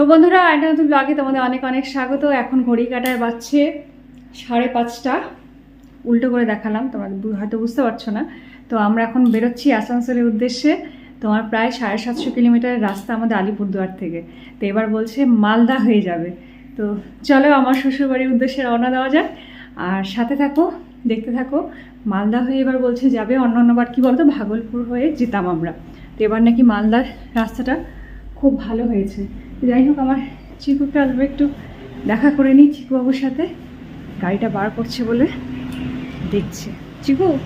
তো বন্ধুরা, একটা নতুন ব্লগে তোমাদের অনেক অনেক স্বাগত। এখন ঘড়ি কাটায় বাজছে সাড়ে পাঁচটা। উল্টো করে দেখালাম, তোমরা হয়তো বুঝতে পারছ না। তো আমরা এখন বেরোচ্ছি আসানসোলের উদ্দেশ্যে। তোমার প্রায় সাড়ে সাতশো কিলোমিটারের রাস্তা আমাদের আলিপুরদুয়ার থেকে। তো এবার বলছে মালদা হয়ে যাবে। তো চলো আমার শ্বশুরবাড়ির উদ্দেশ্যে রওনা দেওয়া যাক। আর সাথে থাকো, দেখতে থাকো, মালদা হয়ে এবার বলছে যাবে অন্য অন্যবার কী বলতো, ভাগলপুর হয়ে যেতাম আমরা। তো এবার নাকি মালদার রাস্তাটা খুব ভালো হয়েছে। যাই হোক, আমার চিকুকে আসবে একটু দেখা করে নিই চিকুবাবুর সাথে। গাড়িটা বার করছে বলে দেখছে। চিকু,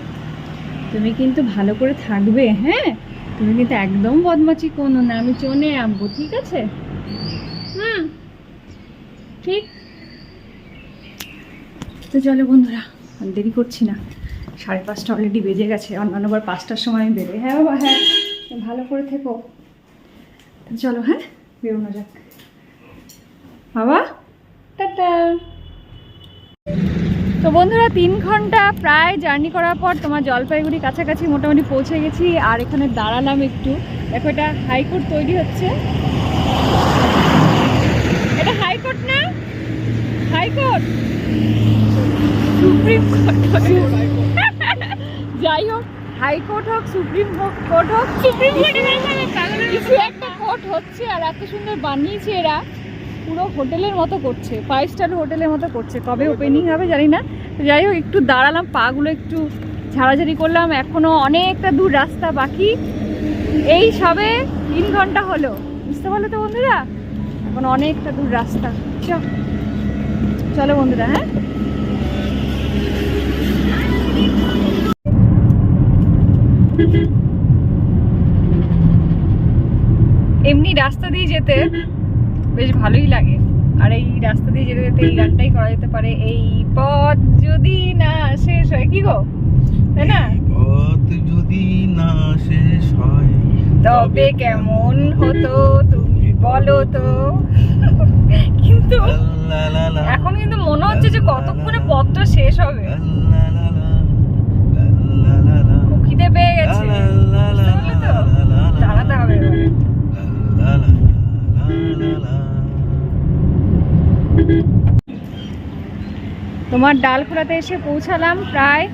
তুমি কিন্তু ভালো করে থাকবে হ্যাঁ? তুমি কিন্তু একদম বদমাচি কোনো না, আমি চলে আসব, ঠিক আছে? হুম, ঠিক। তো চলো বন্ধুরা দেরি করছি না। সাড়ে পাঁচটা অলরেডি বেজে গেছে অন্যান্যবার পাঁচটার সময় আমি বেরোই। হ্যাঁ বাবা হ্যাঁ ভালো করে থেকো। চলো হ্যাঁ? বেরোনো যাক। বাবা, টাটা। তো বন্ধুরা, তিন ঘণ্টা প্রায় জার্নি করার পর তোমার জলপাইগুড়ি কাছাকাছি মোটামুটি পৌঁছে গেছি, আর এখানে দাঁড়ালাম একটু। দেখো, এটা হাইকোর্ট তৈরি হচ্ছে। এটা হাইকোর্ট না? হাইকোর্ট? সুপ্রিম কোর্ট যাই হোক, হাইকোর্ট হোক, সুপ্রিম কোর্ট হোক, সুপ্রিম কিছু একটা কোর্ট হচ্ছে আর এত সুন্দর বানিয়েছে এরা। পুরো হোটেলের মতো করছে ফাইভ স্টার হোটেলের মতো করছে। কবে ওপেনিং হবে জানি না। যাই হোক, একটু দাঁড়ালাম, পাগুলো একটু ঝাড়াঝাড়ি করলাম। এখনও অনেকটা দূর রাস্তা বাকি। এই সবে তিন ঘণ্টা হলো। বুঝতে পারল তো বন্ধুরা? এখন অনেকটা দূর রাস্তা। চল, চলো বন্ধুরা হ্যাঁ? এমনি রাস্তা দিয়ে যেতে বেশ ভালোই লাগে আর এই রাস্তা দিয়ে যেতে যেতে এই গানটাই করা যেতে পারে এই পথ যদি না শেষ হয় কি গো তাই না পথ যদি না শেষ হয় তবে কেমন হতো তুমি বলো তো কিন্তু এখন কিন্তু মনে হচ্ছে যে কতক্ষণে পথটা শেষ হবে খুব খিদে পেয়ে গেছে লা লা লা, বুঝতে পারলে তো লা লা লা, দাঁড়াতে হবে এবার। ডাল। তোমার ডালখোলাতে এসে পৌঁছালাম প্রায়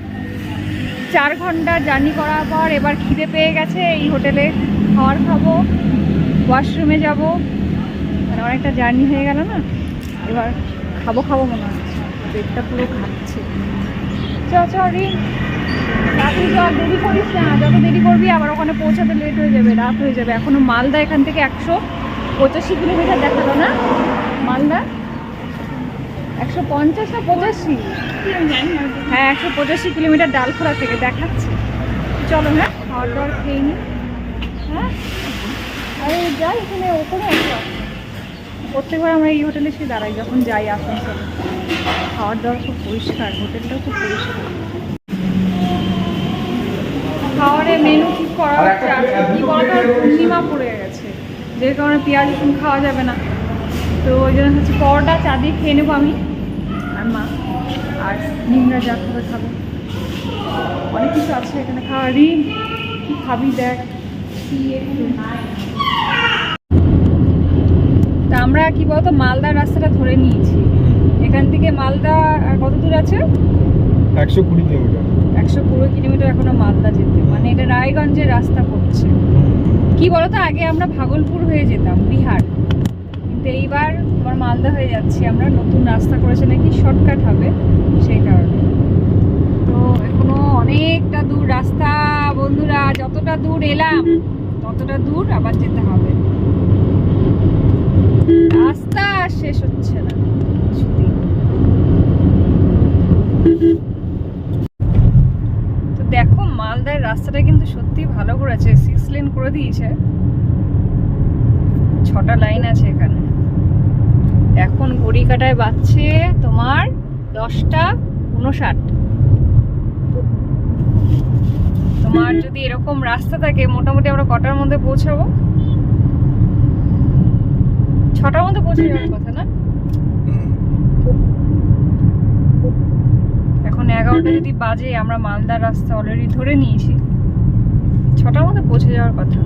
চার ঘণ্টা জার্নি করার পর এবার খিদে পেয়ে গেছে এই হোটেলে খাবার খাব ওয়াশরুমে যাব মানে অনেকটা জার্নি হয়ে গেল না এবার খাব খাব মনে হচ্ছে পেটটা পুরো খাচ্ছে চ চ তাড়াতাড়ি চল দেরি করিস না, যত দেরি করবি আবার ওখানে পৌঁছাতে লেট হয়ে যাবে, রাত হয়ে যাবে। এখনও মালদা এখান থেকে একশো পঁচাশি কিলোমিটার দেখাল না? মালদা? একশো পঞ্চাশ না পঁচাশি? হ্যাঁ একশো পঁচাশি কিলোমিটার ডালখোলা থেকে, দেখাচ্ছে। চলো হ্যাঁ খাওয়ার দাওয়ার খেয়ে নিই হ্যাঁ? আরে, যাই, এখানে ওপরে একটা প্রত্যেকবার আমরা এই হোটেলে এসে দাঁড়াই, যখন যাই আসানসোলে খাওয়ার দাওয়ার খুব পরিষ্কার, হোটেলটাও খুব পরিষ্কার। খাওয়ারের মেনু ঠিক করা হচ্ছে। আজকে কি বলতো পূর্ণিমা পড়ে গেছে। যে কারণে পেঁয়াজ রসুন খাওয়া যাবে না। তো ওই জন্য হচ্ছে পরোটা চা দিয়ে খেয়ে নেব আমি। আর মা আর নিমরা যা খাবে খাব। অনেক কিছু আছে এখানে খাওয়া রিম কি খাবি দেখ। কি একটু তা আমরা কি বলতো মালদা রাস্তাটা ধরে নিয়েছি। এখান থেকে মালদা কত দূর আছে? একশো কুড়ি কিলোমিটার। একশো কুড়ি কিলোমিটার এখনও মালদা যেতে। মানে এটা রায়গঞ্জের রাস্তা পড়ছে। কি বলতো, আগে আমরা ভাগলপুর হয়ে যেতাম, বিহার। কিন্তু এইবার তোমার মালদা হয়ে যাচ্ছি আমরা, নতুন রাস্তা করেছে নাকি শর্টকাট হবে সেই কারণে। তো এখনও অনেকটা দূর রাস্তা, বন্ধুরা, যতটা দূর এলাম, ততটা দূর আবার যেতে হবে। রাস্তা শেষ হচ্ছে না কিছুতেই। মালদার রাস্তাটা কিন্তু সত্যি ভালো করেছে সিক্স লেন করে দিয়েছে। ছটা লাইন আছে এখানে। এখন ঘড়ি কাটায় বাজছে তোমার দশটা উনষাট তোমার যদি এরকম রাস্তা থাকে মোটামুটি আমরা কটার মধ্যে পৌঁছাবো? ছটার মধ্যে পৌঁছে যাওয়ার কথা না? মানে এগারোটা যদি বাজে আমরা মালদার রাস্তা অলরেডি ধরে নিয়েছি। ছটার মধ্যে পৌঁছে যাওয়ার কথা।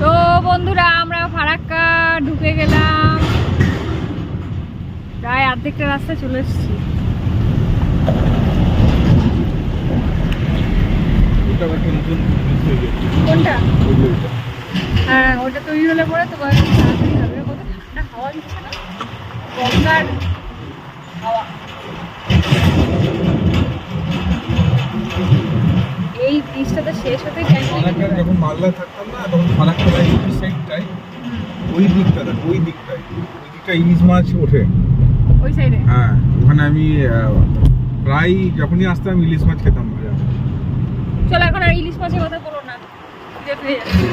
তো বন্ধুরা আমরা ফারাক্কা ঢুকে গেলাম। প্রায় অর্ধেকটা রাস্তা চলে এসেছি। কোনটা? হ্যাঁ ওটা তৈরি হলে পরে তো কয়েকদিন হবে। কত ঠান্ডা হাওয়া দিচ্ছে না? হাওয়া এই ব্রিজটা শেষ হতে চাই। যখন মালদায় থাকতাম না তখন ওই সাইডটাই ওই দিকটা ওই দিকটাই ওই দিকটা ইলিশ মাছ ওঠে। ওই সাইডে হ্যাঁ ওখানে আমি প্রায় যখনই আসতাম ইলিশ মাছ খেতাম। চলো এখন আর ইলিশ মাছের কথা বলো না খিদে পেয়ে যাচ্ছে।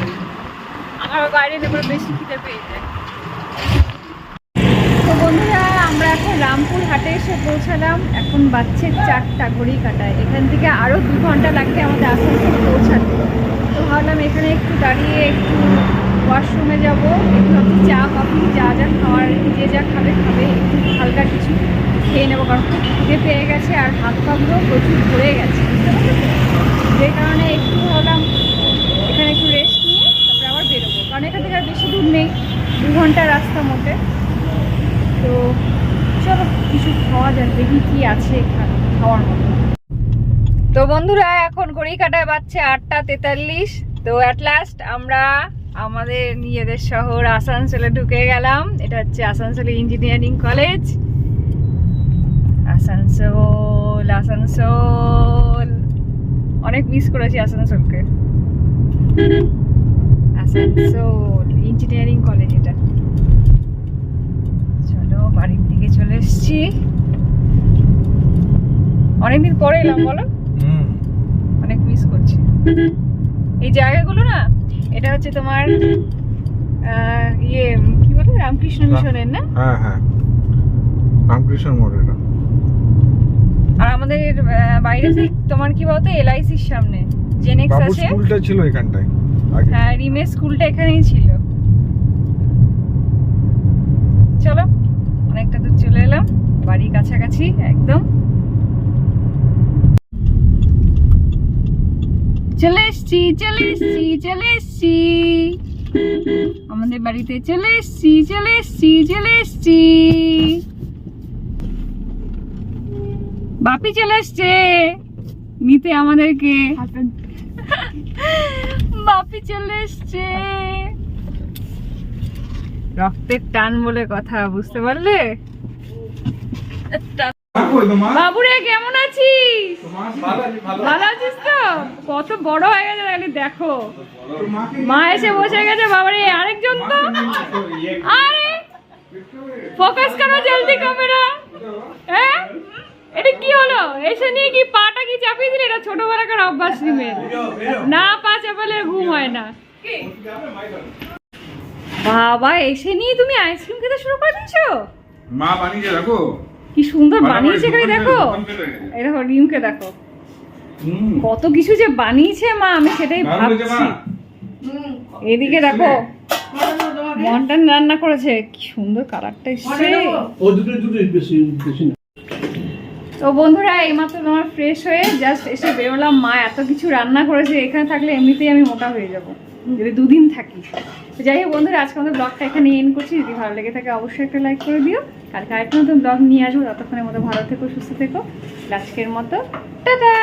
আমার বাইরে নেবার বেশি খিদে পেয়ে যায়। বন্ধুরা, আমরা এখন রামপুর হাটে এসে পৌঁছালাম। এখন বাচ্চে চারটা ঘড়ি কাটায়। এখান থেকে আরও দু ঘণ্টা লাগবে আমাদের আসানসোল পৌঁছাতে। তো ভাবলাম এখানে একটু দাঁড়িয়ে একটু ওয়াশরুমে যাব। একটু ভাবছি চা কফি যা যা খাওয়ার, যে যা খাবে খাবে। একটু হালকা কিছু খেয়ে নেব, কারণ খুব পেয়ে গেছে আর হাত পাগুলো প্রচুর ভরে গেছে। যে কারণে একটু ভাবলাম এখানে একটু রেস্ট নিয়ে তারপরে আবার বেরোবো। কারণ এখান থেকে আর বেশি দূর নেই, দু ঘণ্টা রাস্তা মোটে তো চলো, কিছু খাওয়া যাক, দেখি কি আছে খাওয়ার মতো। তো বন্ধুরা, এখন ঘড়ি কাটায় বাজছে আটটা তেতাল্লিশ। তো অ্যাট লাস্ট আমরা আমাদের নিজেদের শহর আসানসোলে ঢুকে গেলাম। এটা হচ্ছে আসানসোলে ইঞ্জিনিয়ারিং কলেজ আসানসোল আসানসোল। অনেক মিস করেছি আসানসোলকে। আসানসোল ইঞ্জিনিয়ারিং কলেজ এটা। বাড়ির দিকে চলে এসেছি। অনেকদিন পরে এলাম বলো। অনেক মিস করছি। এই জায়গাগুলো না এটা হচ্ছে তোমার ইয়ে কি বলে? রামকৃষ্ণ মিশনের না? হ্যাঁ হ্যাঁ। রামকৃষ্ণ মোড় এটা। আর আমাদের বাইরে ঠিক তোমার কি বলতো এলআইসির সামনে জেনেক্স আছে? স্কুলটা ছিল এখানটায় হ্যাঁ রিমের স্কুলটা এখানেই ছিল। চলো। অনেকটা দূর চলে এলাম বাড়ির কাছাকাছি একদম। চলে এসছি চলে এসছি চলে এসছি। আমাদের বাড়িতে চলে এসছি চলে এসছি চলে এসছি। বাপি চলে এসছে নিতে আমাদেরকে। বাপি চলে এসছে। রক্তের টান বলে কথা, বুঝতে পারলে? বাবুরে, কেমন আছিস? ভালো আছি ভালো ভালো আছিস তো? কত বড় হয়ে গেছে দেখো। মা এসে বসে গেছে আরেকজন তো? আরে ফোকাস জলদি হ্যাঁ এটা হলো? এসে নিয়ে কি পাটা কি চাপিয়ে দিলে? এটা ছোটবেলাকার অভ্যাস না পা চাপালে ঘুম হয় না। বাবা এসে নিয়ে তুমি আইসক্রিম খেতে শুরু করে দিয়েছ? মা বানিয়ে দেখো। কি সুন্দর বানিয়েছে এখানে দেখো। দেখো রিমকে দেখো। কত কিছু যে বানিয়েছে মা আমি সেটাই ভাবছি। এদিকে দেখো মন্টান রান্না করেছে। কি সুন্দর কালারটা এসছে। ও দুটো দুটোই বেশি বেশি তো বন্ধুরা এইমাত্র তোমার ফ্রেশ হয়ে জাস্ট এসে বেরোলাম। মা এত কিছু রান্না করেছে এখানে থাকলে এমনিতেই আমি মোটা হয়ে যাব। যদি দুদিন থাকি তো যাই হোক বন্ধুরা, আজকে আমাদের ব্লগটা এখানে এন করছি। যদি ভালো লেগে থাকে অবশ্যই একটা লাইক করে দিও। কালকে আরেকটা নতুন ব্লগ নিয়ে আসব। ততক্ষণের মতো ভালো থেকো, সুস্থ থেকো। আজকের মতো, টাটা!